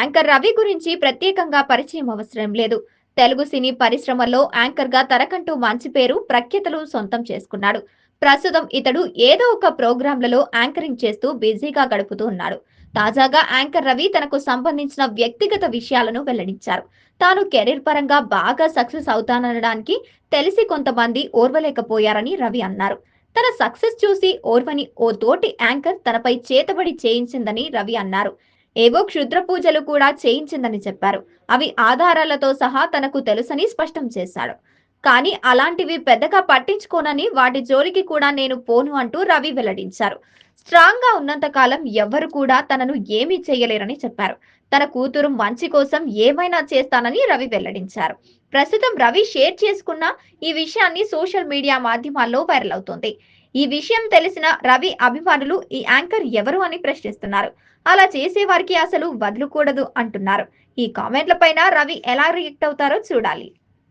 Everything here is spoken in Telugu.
యాంకర్ రవి గురించి ప్రత్యేకంగా పరిచయం అవసరం లేదు. తెలుగు సినీ పరిశ్రమలో యాంకర్గా తనకంటూ మంచి పేరు ప్రఖ్యాతలు సొంతం చేసుకున్నాడు. ప్రస్తుతం ఇతడు ఏదో ఒక ప్రోగ్రాంలలో యాంకరింగ్ చేస్తూ బిజీగా గడుపుతూ ఉన్నాడు. తాజాగా యాంకర్ రవి తనకు సంబంధించిన వ్యక్తిగత విషయాలను వెల్లడించారు. తాను కెరీర్ పరంగా బాగా సక్సెస్ అవుతాననడానికి తెలిసి కొంతమంది ఓర్వలేకపోయారని రవి అన్నారు. తన సక్సెస్ చూసి ఓర్వని ఓ తోటి యాంకర్ తనపై చేతబడి చేయించిందని రవి అన్నారు. ఏవో క్షుద్ర పూజలు కూడా చేయించిందని చెప్పారు. అవి ఆధారాలతో సహా తనకు తెలుసని స్పష్టం చేశాడు. కానీ అలాంటివి పెద్దగా పట్టించుకోనని వాటి జోలికి కూడా నేను పోను అంటూ రవి వెల్లడించారు. స్ట్రాంగ్గా ఉన్నంత కాలం ఎవ్వరు కూడా తనను ఏమీ చేయలేరని చెప్పారు. తన కూతురు మంచి కోసం ఏమైనా చేస్తానని రవి వెల్లడించారు. ప్రస్తుతం రవి షేర్ చేసుకున్న ఈ విషయాన్ని సోషల్ మీడియా మాధ్యమాల్లో వైరల్ అవుతోంది. ఈ విషయం తెలిసిన రవి అభిమానులు ఈ యాంకర్ ఎవరు? అని ప్రశ్నిస్తున్నారు. అలా చేసే వారికి అసలు వదులుకూడదు అంటున్నారు. ఈ కామెంట్ల పైన రవి ఎలా రియాక్ట్ అవుతారో చూడాలి.